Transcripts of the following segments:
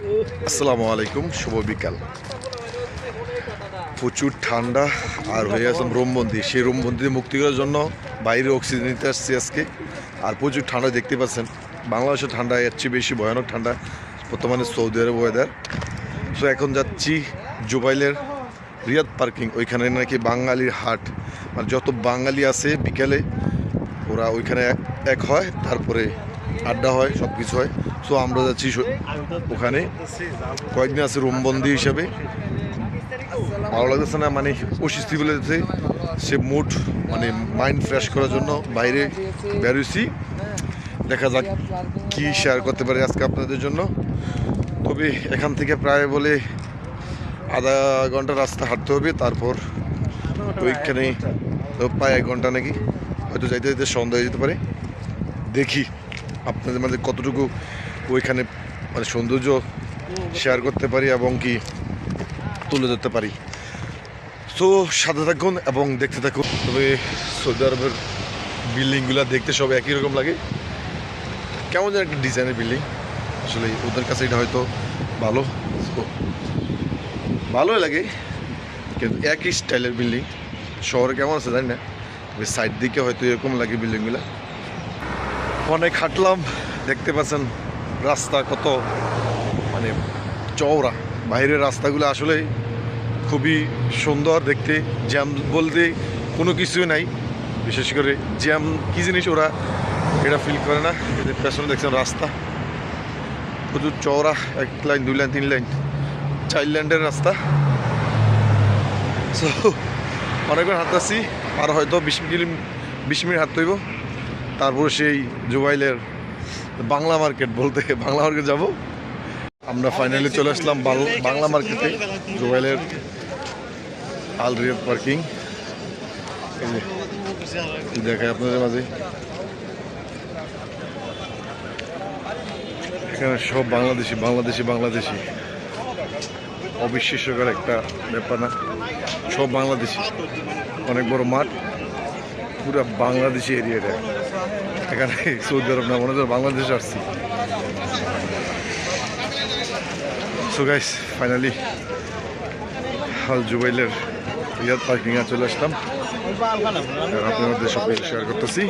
আসসালামু আলাইকুম, শুভ বিকাল। প্রচুর ঠান্ডা, আর হয়ে আছে রোমবন্দি সেই রোমবন্দি মুক্তি করার জন্য বাইরে অক্সিজেন নিতে আসছি আজকে। আর প্রচুর ঠান্ডা দেখতে পাচ্ছেন। বাংলাদেশে ঠান্ডা, এর চেয়ে বেশি ভয়ানক ঠান্ডা, বর্তমানে সৌদি আরব ওয়েদার সো এখন যাচ্ছি জুবাইলের রিয়াদ পার্কিং। ওইখানে নাকি বাঙালির হাট। মানে যত বাঙালি আছে বিকেলে, ওরা ওইখানে এক হয়, তারপরে আড্ডা হয় সব কিছু হয়। সো আমরা যাচ্ছি ওখানে। কয়েকদিন আছে রোমবন্দি হিসাবে। ভালো লাগতেছে না মানে অস্বস্তি বলে যাচ্ছে সে মুড মানে মাইন্ড ফ্রেশ করার জন্য বাইরে বেরোইছি। দেখা যাক কি শেয়ার করতে পারি আজকে আপনাদের জন্য। তবে এখান থেকে প্রায় বলে আধা ঘণ্টা রাস্তা হাঁটতে হবে, তারপর ওইখানে প্রায় এক ঘণ্টা নাকি। হয়তো যাইতে যাইতে সন্ধ্যা হয়ে যেতে পারে। দেখি। আপনাদের মাঝে কতটুকু ওইখানে মানে সৌন্দর্য শেয়ার করতে পারি এবং কি তুলে ধরতে পারি? তো সাথে থাকুন এবং দেখতে থাকুন। তবে সৌদি আরবের বিল্ডিংগুলো দেখতে সব একই রকম লাগে। কেমন যেন একটা ডিজাইনের বিল্ডিং আসলে ওদের কাছে এটা হয়তো ভালো। ভালোই লাগে। কিন্তু একই স্টাইলের বিল্ডিং শহরে কেমন আছে জানি না। সাইড দিকে হয়তো এরকম লাগে বিল্ডিংগুলো অনেক হাঁটলাম দেখতে পাচ্ছেন রাস্তা কত মানে চওড়া। বাইরের রাস্তাগুলো আসলে খুবই সুন্দর দেখতে, জ্যাম বলতে কোনো কিছুই নাই। বিশেষ করে জ্যাম কী জিনিস ওরা এটা ফিল করে না। এদের পেছনে দেখছেন রাস্তা, প্রচুর চওড়া, এক লাইন, দুই লাইন, তিন লাইন, চার লাইনের রাস্তা। সো অনেকক্ষণ হাঁটতেছি, আর হয়তো বিশ মিনিট বিশ মিনিট হাঁটতে হইব। তারপর সেই জুবাইলের বাংলা মার্কেট বলতে বাংলা মার্কেট যাব। আমরা ফাইনালি চলে আসলাম বাল- মার্কেটে, জুবাইলের আল রিয়াদ পার্কিং। দেখায় আপনাদের মাঝে। এখানে সব বাংলাদেশি বাংলাদেশি বাংলাদেশি। অবিশ্বাস্যকর একটা ব্যাপার না। সব বাংলাদেশি। অনেক বড় মাঠ। পুরো বাংলাদেশি এরিয়াটা। এখানে সৌদি আরব না, মনে বাংলাদেশে আসছি। সো গাইস ফাইনালি হাল জুবাইলের ইয়াদ পার্কিং এ চলে আসলাম। আপনাদের সব শেয়ার করতেছি।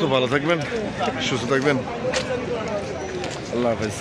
তো ভালো থাকবেন, সুস্থ থাকবেন। আল্লাহ হাফেজ।